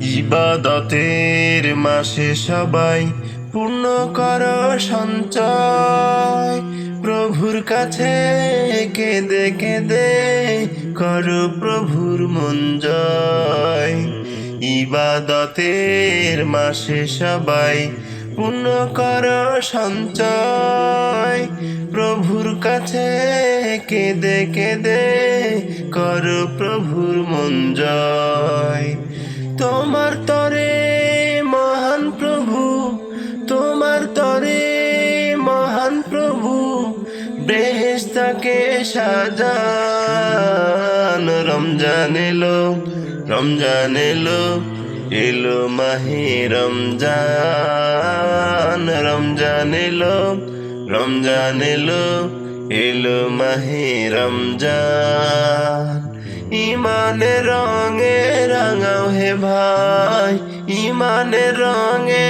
ইবাদতের মাসে সবাই পূর্ণ কর সঞ্চয়। প্রভুর কাছে কেঁদে কেঁদে কর প্রভুর মন জয়। ইবাদতের মাসে সবাই পূর্ণ কর সঞ্চয়। প্রভুর কাছে কেঁদে কেঁদে কর প্রভুর মন জয়। তোমার তরে মহান প্রভু, তোমার তরে মহান প্রভু বেহেস্তাকে সাজান, রমজান এলো রমজান এলো এলো মাহে রমজান রমজান এলো রমজান এলো এলো মাহে রমজান। ইমানের রঙে রাঙাও হে ভাই ইমানের রঙে